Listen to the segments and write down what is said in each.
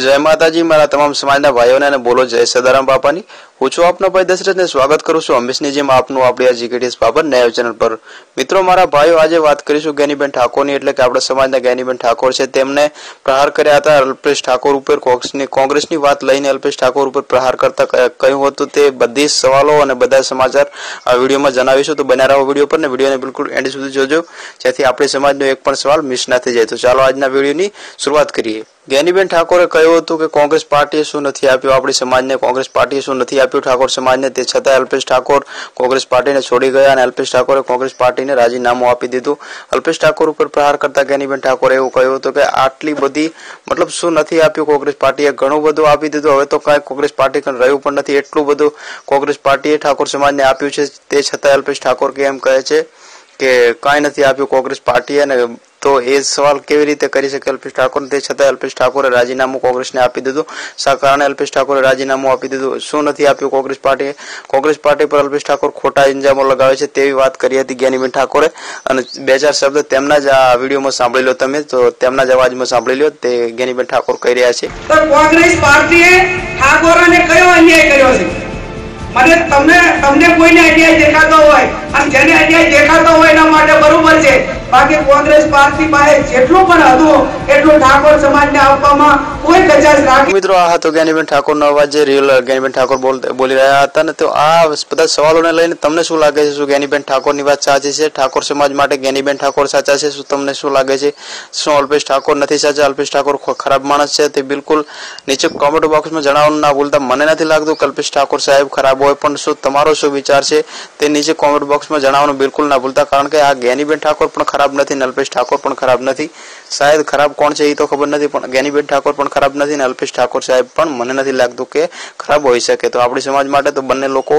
જય માતાજી મારા તમામ સમાજના ભાઈઓને બોલો જય સદારામ બાપાની કોચો આપનો પરદેશ રસને સ્વાગત કરું છું અમિતસિંહજીમાં આપનો આપડે આ જીકેટીએસ પાબર નયન ચેનલ પર મિત્રો મારા ભાઈઓ આજે વાત કરીશું ગેનીબેન ઠાકોરની એટલે કે આપડા સમાજના ગેનીબેન ઠાકોર છે તેમણે પ્રહાર કર્યા હતા અલ્પેશ ઠાકોર ઉપર કોંગ્રેસની વાત લઈને અલ્પેશ ઠાકોર ઉપર પ્રહાર કરતા કયું હતું તે બધીસ સવાલો અને બધા સમાચાર આ વિડિયોમાં જણાવીશું તો બનરાવો વિડિયો પરને વિડિયોને બિલકુલ એન્ડ સુધી જોજો જેથી આપડે સમાજનો એક પણ સવાલ મિસ ના થઈ જાય તો ચાલો આજનો વિડિયોની શરૂઆત કરીએ ગેનીબેન ઠાકોરે કહ્યું હતું કે કોંગ્રેસ પાર્ટી શું નથી આપ્યો આપણી સમાજને કોંગ્રેસ પાર્ટી શું નથી આપ્યું ઠાકોર સમાજને તે છતાં અલ્પેશ ઠાકોર કોંગ્રેસ પાર્ટીને છોડી ગયા અને અલ્પેશ ઠાકોરે કોંગ્રેસ પાર્ટીને રાજીનામું આપી દીધું અલ્પેશ ઠાકોર ઉપર પ્રહાર કરતા જ્ઞાનીબેન ઠાકોરે એવું કહ્યું હતું કે આટલી બધી મતલબ શું નથી આપ્યું કોંગ્રેસ પાર્ટીએ ઘણું બધું આપી દીધું હવે તો કાંઈ કોંગ્રેસ પાર્ટી કંઈ રહ્યું પણ નથી એટલું બધું કોંગ્રેસ પાર્ટીએ ઠાકોર સમાજને આપ્યું છે તે છતાં અલ્પેશ ઠાકોર કે એમ કહે છે કે કાંઈ નથી આપ્યું કોંગ્રેસ પાર્ટીએ અને તો એ સવાલ કેવી રીતે કરી શકે અલ્પેશ ઠાકોર તે છતાં અલ્પેશ ઠાકોરે રાજીનામું કોંગ્રેસને આપી દીધું શા અલ્પેશ ઠાકોરે રાજીનામું આપી દીધું શું નથી આપ્યું કોંગ્રેસ પાર્ટીએ કોંગ્રેસ પાર્ટી પર અલ્પેશ ઠાકોર ખોટા ઇન્જામો લગાવે છે તેવી વાત કરી હતી જ્ઞાનીબેન ઠાકોરે અને બે ચાર શબ્દ તેમના જ આ વિડીયોમાં સાંભળી લો તમે તો તેમના જ અવાજમાં સાંભળી લો તે જ્ઞાનીબેન ઠાકોર કહી રહ્યા છે કોંગ્રેસ પાર્ટીએ ઠાકોરોને કયો અન્યાય કર્યો છે મને તમને તમને કોઈને અન્યાય દેખાતો હોય અને જેને અન્યાય દેખાતો હોય એના માટે બરોબર છે बाकी कांग्रेस पार्टी पार्टी જેટલો પણ આદો એટલો ઠાકોર સમાજને આપવામાં કોઈ કચાશ નથી મિત્રો આ હતો ગેનીબેન ઠાકોર નો વાજરે ગેનીબેન ઠાકોર બોલી રહ્યા હતા ને તો આ બધા સવાલોને લઈને તમને શું લાગે છે શું ગેનીબેન ઠાકોર ની વાત સાચી છે ઠાકોર સમાજ માટે ગેનીબેન ઠાકોર સાચા છે શું તમને શું લાગે છે સોલ્વેસ્ ઠાકોર નથી સાચા અલપેસ્ ઠાકોર ખરાબ માણસ છે તે બિલકુલ નીચે કમેન્ટ બોક્સમાં જણાવવાનું ના ભૂલતા મને નથી લાગતું કલ્પેશ ઠાકોર સાહેબ ખરાબ હોય પણ શું તમારો શું વિચાર છે તે નીચે કમેન્ટ બોક્સમાં જણાવવાનું બિલકુલ ના ભૂલતા કારણ કે આ ગેનીબેન ઠાકોર પણ ખરાબ નથી અલફેશ ઠાકોર પણ ખરાબ નથી કાયદ ખરાબ કોણ છે એ તો ખબર નથી પણ ગેનીબેડ ઠાકોર પણ ખરાબ નથી ને અલફેશ ઠાકોર સાહેબ પણ મને નથી લાગતું કે ખરાબ હોઈ શકે તો આપડી સમાજ માટે તો બन्ने લોકો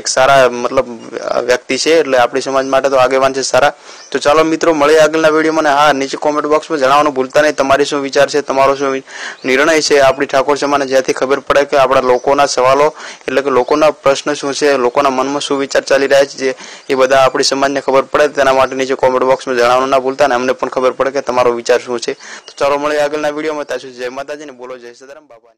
એક સારા મતલબ વ્યક્તિ છે એટલે આપડી સમાજ માટે તો આગેવાં છે સારા તો ચાલો મિત્રો મળી આગળના વિડીયોમાં ને હા નીચે કમેન્ટ બોક્સમાં જણાવવાનું ભૂલતા નહીં તમારો શું વિચાર છે તમારો શું નિર્ણય છે આપડી ઠાકોર સમાને જેથી ખબર પડે કે આપણા લોકોના સવાલો એટલે કે લોકોના પ્રશ્ન શું છે લોકોના મનમાં શું વિચાર ચાલી રહ્યો છે કે એ બધા આપડી સમાજને ખબર પડે તેના માટે નીચે કમેન્ટ બોક્સ જણાવવાનું ના ભૂલતા અને અમને પણ ખબર પડે કે તમારો વિચાર શું છે તો ચાલો મળીએ આગળના વિડીયોમાં ત્યાં જય માતાજી ને બોલો જય સદારામ બાબા